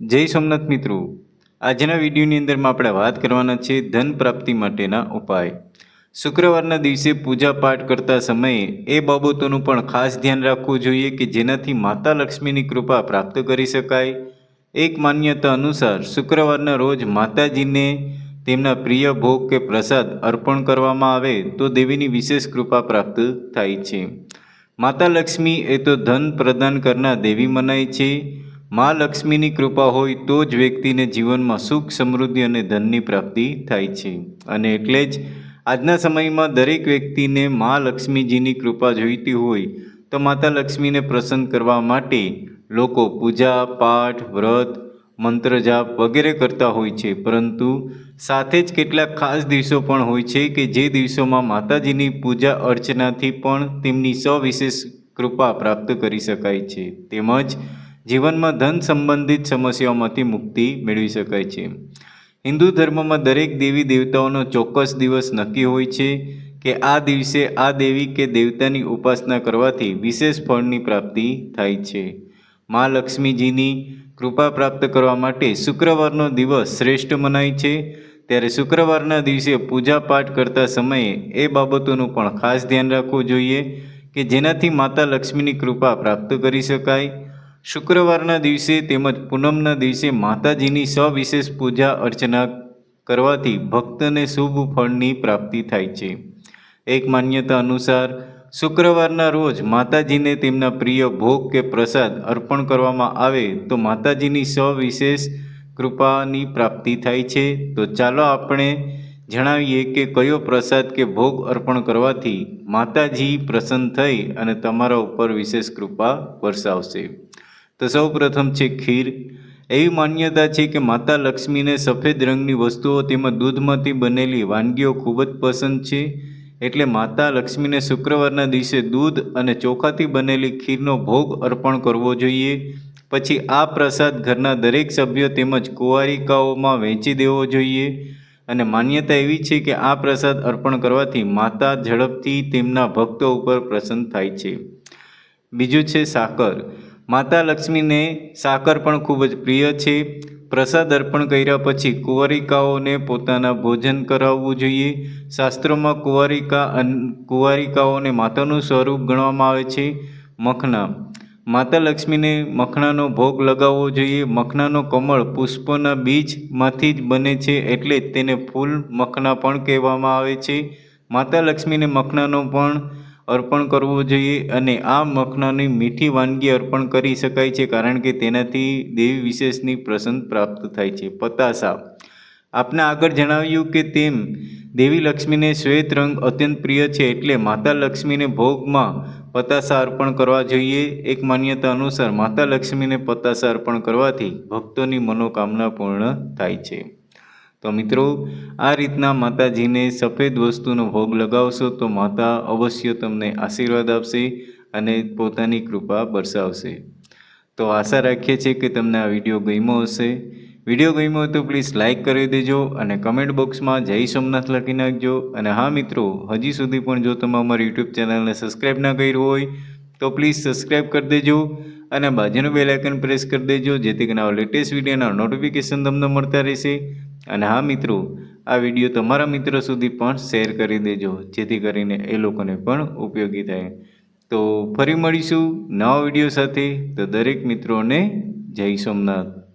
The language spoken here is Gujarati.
જય સોમનાથ મિત્રો. આજના વિડીયોની અંદરમાં આપણે વાત કરવાના છે ધન પ્રાપ્તિ માટેના ઉપાય. શુક્રવારના દિવસે પૂજા પાઠ કરતા સમયે એ બાબતોનું પણ ખાસ ધ્યાન રાખવું જોઈએ કે જેનાથી માતા લક્ષ્મીની કૃપા પ્રાપ્ત કરી શકાય. એક માન્યતા અનુસાર શુક્રવારના રોજ માતાજીને તેમના પ્રિય ભોગ કે પ્રસાદ અર્પણ કરવામાં આવે તો દેવીની વિશેષ કૃપા પ્રાપ્ત થાય છે. માતા લક્ષ્મી એ તો ધન પ્રદાન કરનાર દેવી મનાય છે. મા લક્ષ્મીની કૃપા હોય તો જ વ્યક્તિને જીવનમાં સુખ, સમૃદ્ધિ અને ધનની પ્રાપ્તિ થાય છે. અને એટલે જ આજના સમયમાં દરેક વ્યક્તિને મા લક્ષ્મીજીની કૃપા જોઈતી હોય તો માતા લક્ષ્મીને પ્રસન્ન કરવા માટે લોકો પૂજા, પાઠ, વ્રત, મંત્ર જાપ વગેરે કરતા હોય છે. પરંતુ સાથે જ કેટલાક ખાસ દિવસો પણ હોય છે કે જે દિવસોમાં માતાજીની પૂજા અર્ચનાથી પણ તેમની સવિશેષ કૃપા પ્રાપ્ત કરી શકાય છે. તેમજ જીવનમાં ધન સંબંધિત સમસ્યાઓમાંથી મુક્તિ મેળવી શકાય છે. હિન્દુ ધર્મમાં દરેક દેવી દેવતાઓનો ચોક્કસ દિવસ નક્કી હોય છે કે આ દિવસે આ દેવી કે દેવતાની ઉપાસના કરવાથી વિશેષ ફળની પ્રાપ્તિ થાય છે. મા લક્ષ્મીજીની કૃપા પ્રાપ્ત કરવા માટે શુક્રવારનો દિવસ શ્રેષ્ઠ મનાય છે. ત્યારે શુક્રવારના દિવસે પૂજા પાઠ કરતા સમયે એ બાબતોનું પણ ખાસ ધ્યાન રાખવું જોઈએ કે જેનાથી માતા લક્ષ્મીની કૃપા પ્રાપ્ત કરી શકાય. શુક્રવારના દિવસે તેમજ પૂનમના દિવસે માતાજીની સવિશેષ પૂજા અર્ચના કરવાથી ભક્તને શુભ ફળની પ્રાપ્તિ થાય છે. એક માન્યતા અનુસાર, શુક્રવારના રોજ માતાજીને તેમના પ્રિય ભોગ કે પ્રસાદ અર્પણ કરવામાં આવે તો માતાજીની સવિશેષ કૃપાની પ્રાપ્તિ થાય છે. તો ચાલો આપણે જણાવીએ કે કયો પ્રસાદ કે ભોગ અર્પણ કરવાથી માતાજી પ્રસન્ન થઈ અને તમારા ઉપર વિશેષ કૃપા વરસાવશે. તો સૌ પ્રથમ છે ખીર. એવી માન્યતા છે કે માતા લક્ષ્મીને સફેદ રંગની વસ્તુઓ તેમજ દૂધમાંથી બનેલી વાનગીઓ ખૂબ જ પસંદ છે. એટલે માતા લક્ષ્મીને શુક્રવારના દિવસે દૂધ અને ચોખાથી બનેલી ખીરનો ભોગ અર્પણ કરવો જોઈએ. પછી આ પ્રસાદ ઘરના દરેક સભ્યો તેમજ કુંવારિકાઓમાં વહેંચી દેવો જોઈએ. અને માન્યતા એવી છે કે આ પ્રસાદ અર્પણ કરવાથી માતા ઝડપથી તેમના ભક્તો ઉપર પ્રસન્ન થાય છે. બીજું છે સાકર. માતા લક્ષ્મીને સાકર પણ ખૂબ જ પ્રિય છે. પ્રસાદ અર્પણ કર્યા પછી કુંવારિકાઓને પોતાના ભોજન કરાવવું જોઈએ. શાસ્ત્રોમાં કુંવારિકા કુંવારિકાઓને માતાનું સ્વરૂપ ગણવામાં આવે છે. મખના. માતા લક્ષ્મીને મખણાનો ભોગ લગાવવો જોઈએ. મખણાનો કમળ પુષ્પોના બીજમાંથી જ બને છે એટલે તેને ફૂલ મખણા પણ કહેવામાં આવે છે. માતા લક્ષ્મીને મખણાનો પણ અર્પણ કરવું જોઈએ અને આ મખણાની મીઠી વાનગી અર્પણ કરી શકાય છે કારણ કે તેનાથી દેવી વિશેષની પ્રસન્ન પ્રાપ્ત થાય છે. પતાસા આપને આગળ જણાવ્યું કે તેમ દેવી લક્ષ્મીને શ્વેત રંગ અત્યંત પ્રિય છે એટલે માતા લક્ષ્મીને ભોગમાં પતાસા અર્પણ કરવા જોઈએ. એક માન્યતા અનુસાર માતા લક્ષ્મીને પતાસા અર્પણ કરવાથી ભક્તોની મનોકામના પૂર્ણ થાય છે. તો મિત્રો, આ રીતના માતાજીને સફેદ વસ્તુનો ભોગ લગાવશો તો માતા અવશ્ય તમને આશીર્વાદ આપશે અને પોતાની કૃપા બરસાવશે. તો આશા રાખીએ છીએ કે તમને આ વીડિયો ગમ્યો હશે. વીડિયો ગમ્યો હોય તો પ્લીઝ લાઇક કરી દેજો અને કમેન્ટ બોક્સમાં જય સોમનાથ લખી નાખજો. અને હા મિત્રો, હજી સુધી પણ જો તમે અમારી યુટ્યુબ ચેનલને સબસ્ક્રાઈબ ના કર્યું હોય તો પ્લીઝ સબસ્ક્રાઈબ કરી દેજો અને બાજુનું બેલ આઇકન પ્રેસ કરી દેજો જેથી કરીને આ લેટેસ્ટ વિડીયોના નોટિફિકેશન તમને મળતા રહેશે. અને હા મિત્રો, આ વીડિયો તમારા મિત્રો સુધી પણ શેર કરી દેજો, જેથી કરીને એ લોકોને પણ ઉપયોગી થાય. તો ફરી મળીશું નવા વીડિયો સાથે. તો દરેક મિત્રોને જય સોમનાથ.